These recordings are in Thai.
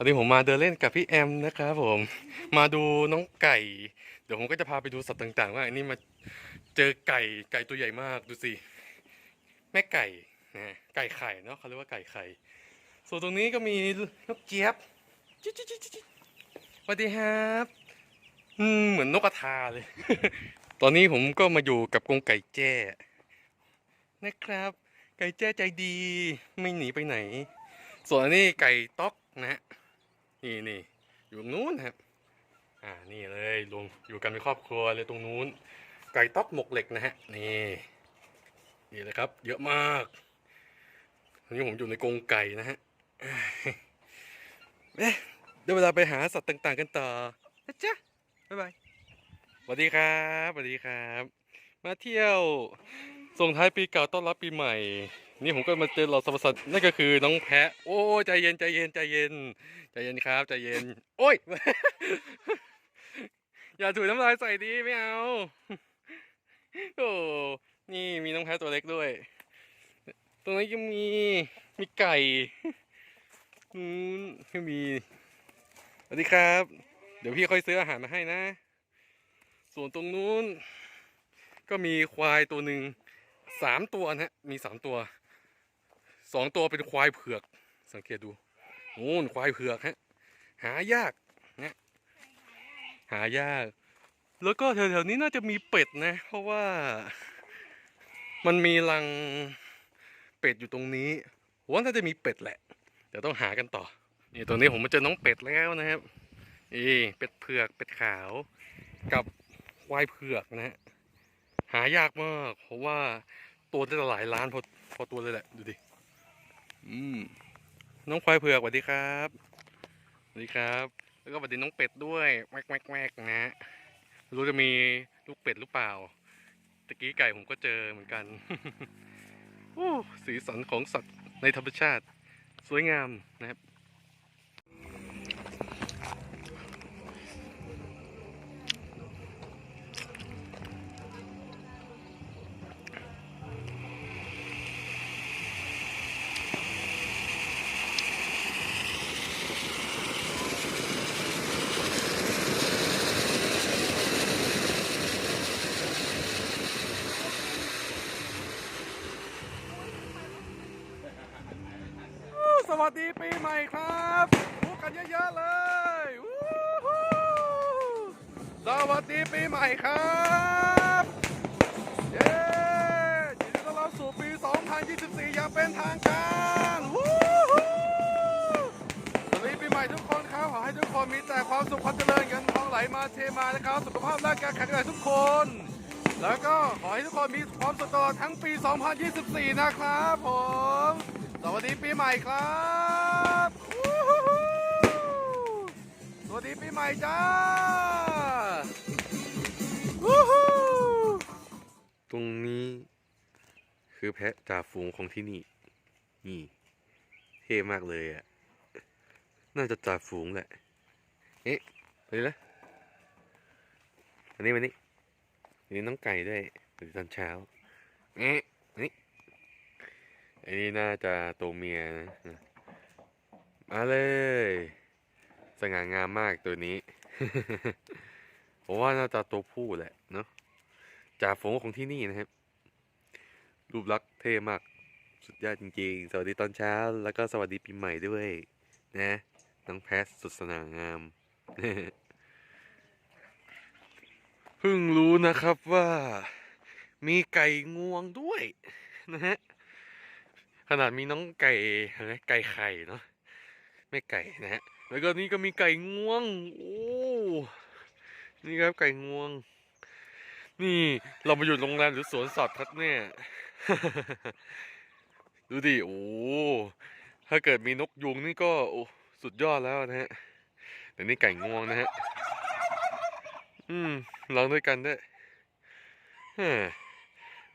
ตอนนี้ผมมาเดินเล่นกับพี่แอมนะครับผม มาดูน้องไก่ เดี๋ยวผมก็จะพาไปดูสัตว์ต่างๆ ว่าอันนี้มาเจอไก่ไก่ตัวใหญ่มากดูสิ แม่ไก่นะไก่ไข่เนาะเขาเรียกว่าไก่ไข่ ส่วนตรงนี้ก็มีนกเจี๊ยบจิ๊จิ๊จิ๊จิ๊สวัสดีครับอืมเหมือนนกกระทาเลย ตอนนี้ผมก็มาอยู่กับกรงไก่แจ้นะครับ ไก่แจ้ใจดี ไม่หนีไปไหน ส่วนอันนี้ไก่ต๊อกนะฮะ นี่นี่อยู่ตรงนู้นครับอ่านี่เลยรวมอยู่กันเป็นครอบครัวเลยตรงนู้น ไก่ต๊อกหมกเหล็กนะฮะนี่นี่เลยครับ เยอะมากอันนี้ผมอยู่ในกรงไก่นะฮะเอ๊ะได้เวลาไปหาสัตว์ต่าง ๆ กันต่อนะจ๊ะบ๊ายบายสวัสดีครับสวัสดีครับ มาเที่ยวส่งท้ายปีเก่าต้อนรับปีใหม่ นี่ผมก็มาเจอเราสรรพสัตว์นั่นก็คือน้องแพะ โอ้ใจเย็นใจเย็นใจเย็นใจเย็นครับใจเย็น โอ้ย อย่าถูน้ำลายใส่ดีไม่เอาโอ้นี่มีน้องแพะตัวเล็กด้วย ตรงนี้ก็มีมีไก่อืมก็มีสวัสดีครับ เดี๋ยวพี่ค่อยซื้ออาหารมาให้นะ ส่วนตรงนู้น ก็มีควายตัวหนึ่งสามตัวนะฮะมีสามตัว สองตัวเป็นควายเผือก สังเกตดูโอ้นควายเผือกฮะ หายากนะหายาก แล้วก็แถวๆนี้น่าจะมีเป็ดนะ เพราะว่า มันมีรังเป็ดอยู่ตรงนี้ผมว่าน่าจะมีเป็ดแหละ เดี๋ยวต้องหากันต่อ นี่ตรงนี้ผมมาเจอน้องเป็ดแล้วนะครับนี่เป็ดเผือกเป็ดขาวกับควายเผือกนะฮะหายากมาก เพราะว่าตัวได้หลายล้านพอพอตัวเลยแหละ ดูดิ อืมน้องควายเผือกสวัสดีครับสวัสดีครับ แล้วก็สวัสดีน้องเป็ดด้วยแวกแวกแวกนะฮะรู้จะมีลูกเป็ดหรือเปล่าตะกี้ไก่ผมก็เจอเหมือนกันโอ้สีสันของสัตว์ในธรรมชาติ สวยงามนะครับ สวัสดีปีใหม่ครับพูดกันเยอะๆเลยสวัสดีปีใหม่ครับเย้ยินดีต้อนรับสู่ปี 2024 อย่างเป็นทางการวู้ฮู้สวัสดีปีใหม่ทุกคนครับขอให้ทุกคนมีแต่ความสุขความเจริญเงินทองไหลมาเทมานะครับ สุขภาพร่างกายแข็งแรงทุกคน แล้วก็ขอให้ทุกคนมีความสุขตลอดทั้งปี 2024 นะครับผม วัสดีปีใหม่ครับสวัสดีปีใหม่จ้าตรงนี้คือแพะจ่าฝูงของที่นี่ นี่ เท่มากเลยอะ น่าจะจ่าฝูงแหละ เอ๊ะไปเลยนะอันนี้มานี่อันนี้น้องไก่ด้วยตื่นตอนเช้า เอ๊ะนี่ อันนี้น่าจะตัวเมียนะมาเลย สง่างามมากตัวนี้ ผมว่าน่าจะตัวผู้แหละเนาะจ่าฝูงของที่นี่นะครับ รูปลักษณ์เท่มาก สุดยอดจริงๆ สวัสดีตอนเช้า แล้วก็สวัสดีปีใหม่ด้วย นะน้องแพสสุดสง่างาม เพิ่งรู้นะครับว่ามีไก่งวงด้วยนะฮะ ขนาดมีน้องไก่อะไรไก่ไข่เนาะแม่ไก่นะฮะแล้วก็นี่ก็มีไก่งวงโอ้นี่ครับไก่งวง นี่เรามาอยู่โรงแรมหรือสวนสัตว์ครับเนี่ย ดูดิโอ้ถ้าเกิดมีนกยุงนี่ก็โอ้สุดยอดแล้วนะฮะแต่นี่ไก่งวงนะฮะอืมลองด้วยกันด้วยเฮ้อ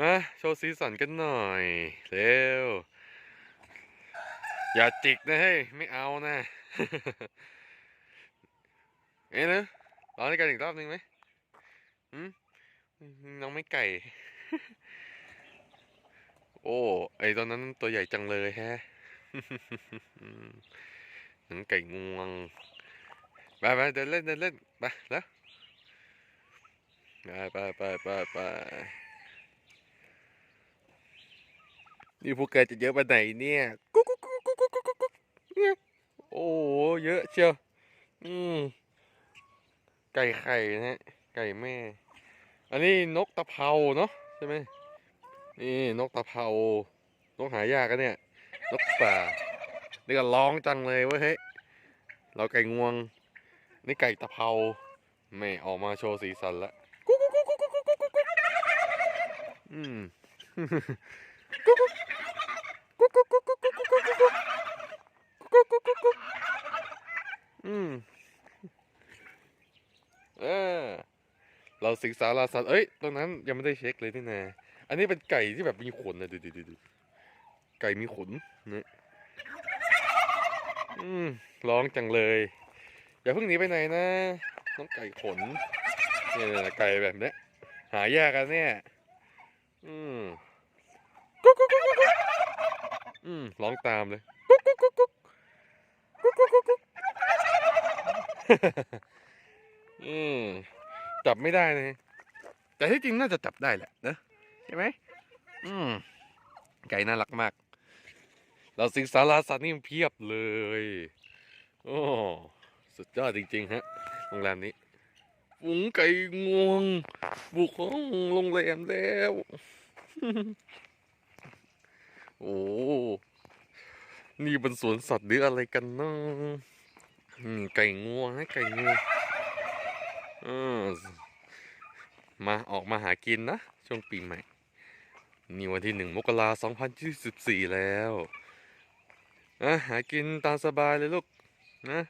มาโชว์สีสันกันหน่อย เร็ว อย่าจิกนะเฮ้ยไม่เอานะเอ้นะลองด้วยกันอีกรอบหนึ่งไหมอืมน้องไม่ไก่ โอ้ ไอตอนนั้นตัวใหญ่จังเลยแฮะมือนไก่งวงไปไปเดินเล่นเดินเล่นไปแล้วไปไปไปไปไปนี่พวกแกจะเยอะไปไหนเนี่ย เชียว นี่ ไก่ไข่นะฮะ ไก่แม่ อันนี้นกตะเภาเนาะใช่ไหมนี่นกตะเภานกหายากกันเนี่ย นกป่า นี่ก็ร้องจังเลยเว้ยเฮ้ย เราไก่งวง นี่ไก่ตะเภาแม่ออกมาโชว์สีสันละอืม อืมเออเราศึกษาราสัตว์เอ้ย ตรงนั้นยังไม่ได้เช็คเลยนี่นะอันนี้เป็นไก่ที่แบบมีขนนะดูดูดูไก่มีขนเนะอืมร้องจังเลย อย่าเพิ่งหนีไปไหนนะ น้องไก่ขนเนี่ยไก่แบบนี้หายากกันเนี่ย อืมกุ๊กกุ๊กกุ๊กกุ๊กอืมร้องตามเลยกุ๊กกุ๊กกุ๊กกุ๊กกุ๊กกุ๊ก อืมจับไม่ได้นะแต่ที่จริงน่าจะจับได้แหละนะใช่ไหมอืมไก่น่ารักมาก เราสิงสาราสัตว์นี่มันเพียบเลย โอ้สุดยอดจริง ๆ ฮะโรงแรมนี้ฝูงไก่งวง บุกห้องโรงแรมแล้ว โอ้ นี่เป็นสวนสัตว์หรืออะไรกันเนาะ ไก่งวงให้ไก่งวงมาออกมาหากินนะ ช่วงปีใหม่ นี่วันที่หนึ่งมกราสองพันยี่สิบสี่แล้วอะหากินตามสบายเลยลูกนะ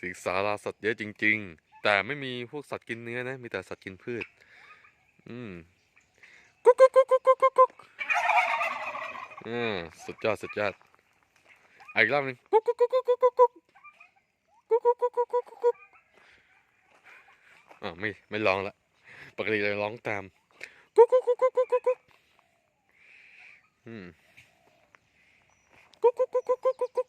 สิงสาราสัตว์เยอะจริง ๆ แต่ไม่มีพวกสัตว์กินเนื้อนะ มีแต่สัตว์กินพืช อืมกุ๊กกุ๊กกุ๊กกุ๊กกุ๊กกุ๊กอ่าสุดยอด สุดยอด อีกรอบหนึงกุ๊กกุ๊กกุ๊กกุ๊กกุ๊กกุ๊กกุ๊กกุ๊กกุ๊กกุ๊กกุ๊กกุ๊กกุ๊กกุ๊กอ่าไม่ไม่ร้องละปกติจะร้องตามกุ๊กกุ๊กกุ๊กกุ๊กกุ๊กกุ๊กกุ๊กอืมกุ๊กกุ๊กกุ๊กกุ๊กกุ๊กกุ๊ก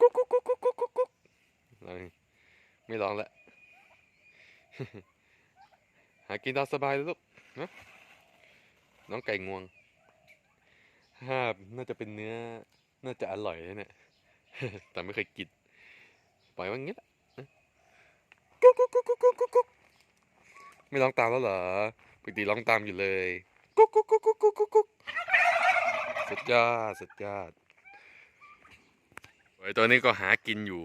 กุ๊กกุ๊กกุ๊กกุ๊กกุ๊กกุ๊กกุ๊กอะไรไม่ร้องละหากินตามสบายเลยลูกนะน้องไก่งวงฮาบน่าจะเป็นเนื้อ น่าจะอร่อยนะเนี่ย แต่ไม่เคยกิน ปล่อยว่างี้แหละกุ๊กกุ๊กกุ๊กกุ๊กกุ๊กกุ๊กกุ๊กไม่ร้องตามแล้วเหรอปกติร้องตามอยู่เลย กุ๊กกุ๊กกุ๊กกุ๊กกุ๊กกุ๊กกุ๊กสุดยอดสุดยอดไอ้ตัวนี้ก็หากินอยู่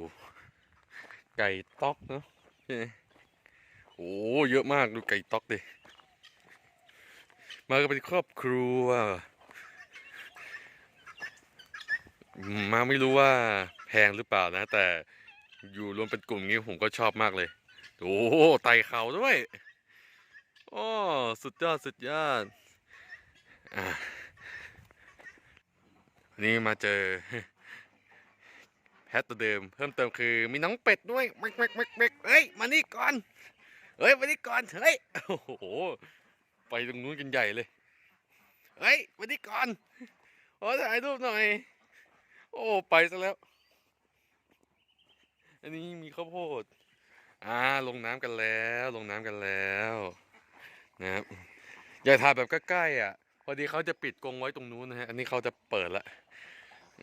ไก่ต๊อกเนาะใช่ไหมโอ้เยอะมากดูไก่ต๊อกดิ มาก็เป็นครอบครัว มาไม่รู้ว่าแพงหรือเปล่านะ แต่อยู่รวมเป็นกลุ่มนี้ผมก็ชอบมากเลย โอ้ไต่เขาด้วยโอ้สุดยอดสุดยอดอะนนี้มาเจอแพทตัวเดิม เพิ่มเติมคือ มีน้องเป็ดด้วยเม็กเม็กเม็กเม็กเฮ้ยมานี่ก่อนเฮ้ยมานี่ก่อนเฮ้ยโอ้โหไปตรงนู้นกันใหญ่เลยเฮ้ยมานี่ก่อนขอถ่ายรูปหน่อย โอ้ ไปซะแล้ว อันนี้มีข้าวโพด อ่า ลงน้ำกันแล้ว ลงน้ำกันแล้วนะครับอย่าถ่ายแบบใกล้ๆอะ พอดีเขาจะปิดกรงไว้ตรงนู้นนะฮะ อันนี้เขาจะเปิดละ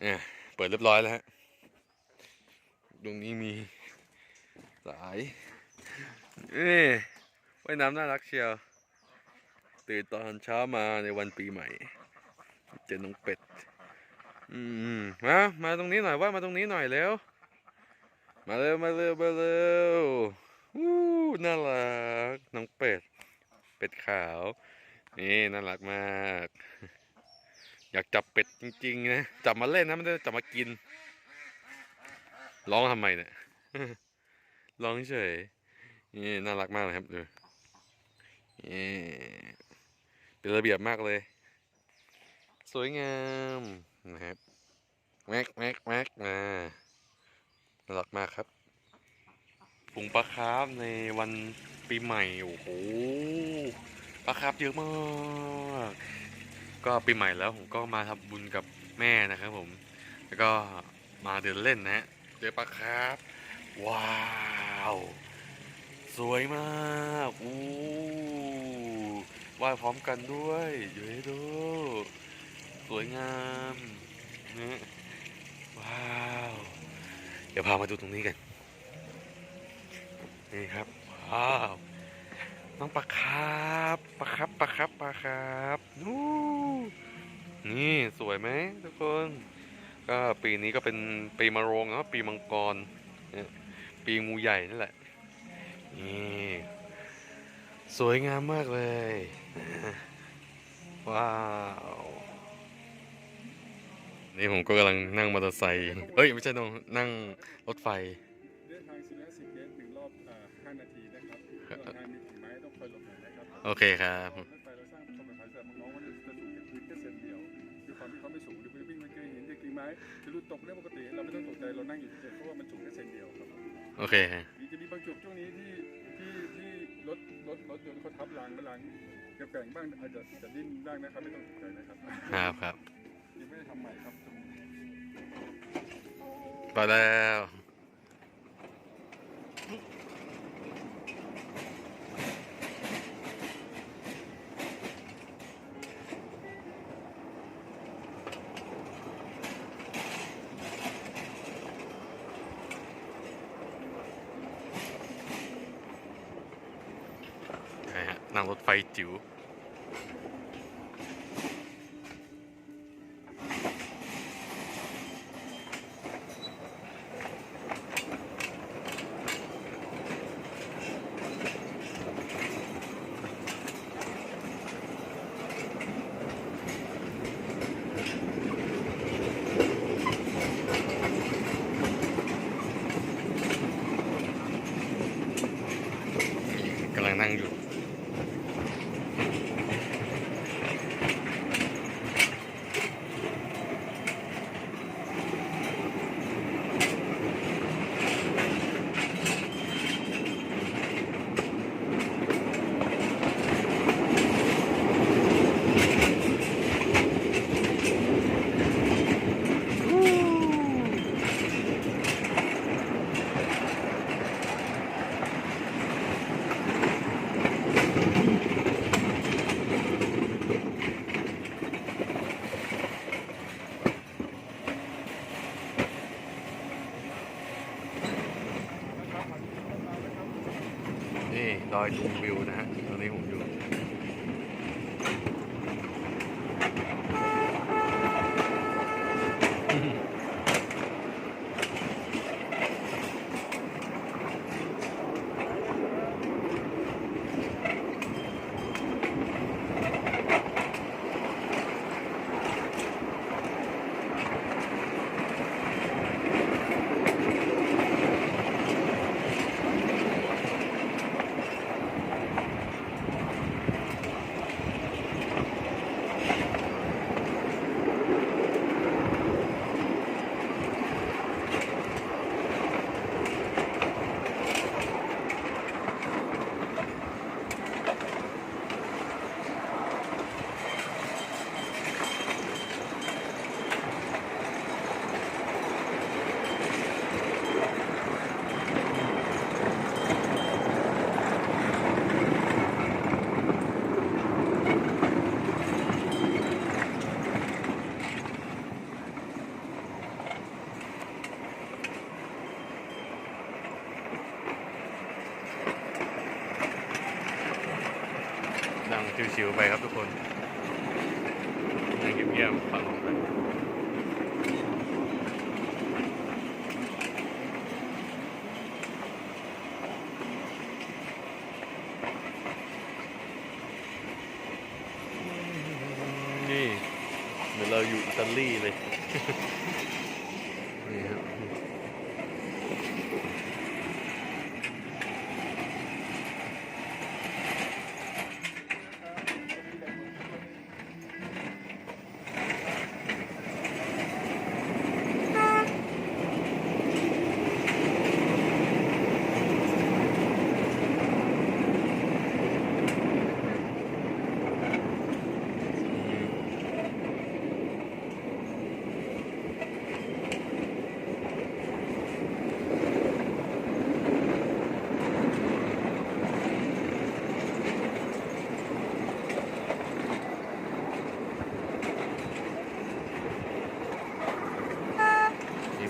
เนี่ยเปิดเรียบร้อยแล้วฮะ ตรงนี้มีสายเอ้ว่ายน้ำน่ารักเชียว ตื่นตอนเช้ามาในวันปีใหม่ เจอน้องเป็ด อืมมามาตรงนี้หน่อยว่ามาตรงนี้หน่อยเร็วมาเร็วมาเร็วมาเร็ววู้น่ารักน้องเป็ด เป็ดขาว นี่น่ารักมาก อยากจับเป็ดจริงๆนะจับมาเล่นนะไม่ได้จับมากิน ร้องทำไมเนี่ยร้องเฉยนี่น่ารักมากเลยครับดูนี่เป็นระเบียบมากเลย สวยงาม นะครับแม็กแม็กแม็กมาน่ารักมากครับฝูงปลาคาร์ฟในวันปีใหม่โอ้โหปลาคาร์ฟเยอะมาก ก็ปีใหม่แล้วผมก็มาทำบุญกับแม่นะครับผม แล้วก็มาเดินเล่นนะฮะเจอปลาครับว้าวสวยมากอู้ว่ายพร้อมกันด้วยอยู่ให้ดู สวยงามนะว้าว เดี๋ยวพามาดูตรงนี้กัน นี่ครับ ว้าว น้องปลาครับปลาครับปลาครับปลาครับนู่นี่สวยไหมทุกคน ก็ปีนี้ก็เป็นปีมะโรงเนาะปีมังกร ปีงูใหญ่นั่นแหละ นี่ สวยงามมากเลย ว้าว นี่ผมก็กำลังนั่งมอเตอร์ไซค์เอ้ย ไม่ใช่น้องนั่งรถไฟเดินทาง410เมตรถึงรอบอ่า5นาทีนะครับระหว่างทางมีกิ่งไม้ต้องคอยหลบหน่อยนะครับโอเคครับ รถไฟเราสร้างความปลอดภัยสำหรับน้องๆว่าจะสูงจากพื้นแค่เซนเดียวด้วยความที่เขาไม่สูงหรือวิ่งมันเกยเห็นเด็กกิ่งไม้จะหลุดตกได้ปกติเราไม่ต้องตกใจเรานั่งอยู่เฉยๆเพราะว่ามันสูงแค่เซนเดียวครับผมโอเคฮะมีจะมีบางจุดช่วงนี้ที่ที่ที่รถรถรถยนต์เขาทับรางไปรางแกว่งๆบ้างอาจจะจะดิ้นบ้างนะครับไม่ต้องตกใจนะครับ ครับครับยัง ไม่ได้ทำใหม่ครับไปแล้วนั่งรถไฟจิ๋ว กำลังนั่งอยู่ นี่ ชิวๆไปครับทุกคนนั่งเงียบๆฟังไปนี่เหมือนเราอยู่อิตาลีเลย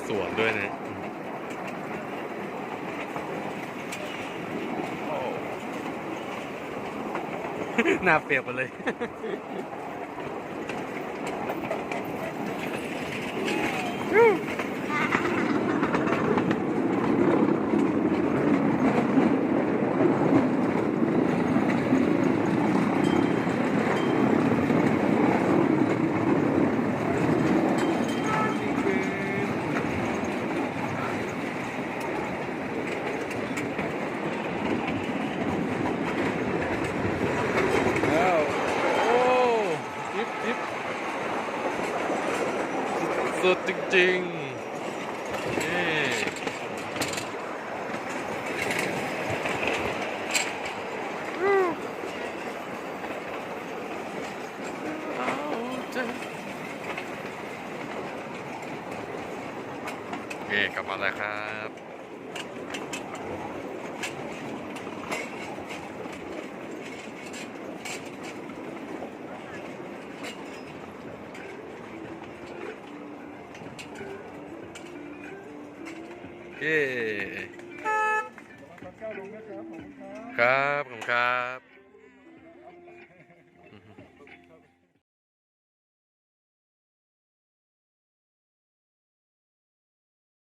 สวนด้วยนะหน้าเปรียบไปเลย แล้วโอ้ยิบยิบสุด จริงนี่เอาใจโอเคกลับมาแล้วครับ เ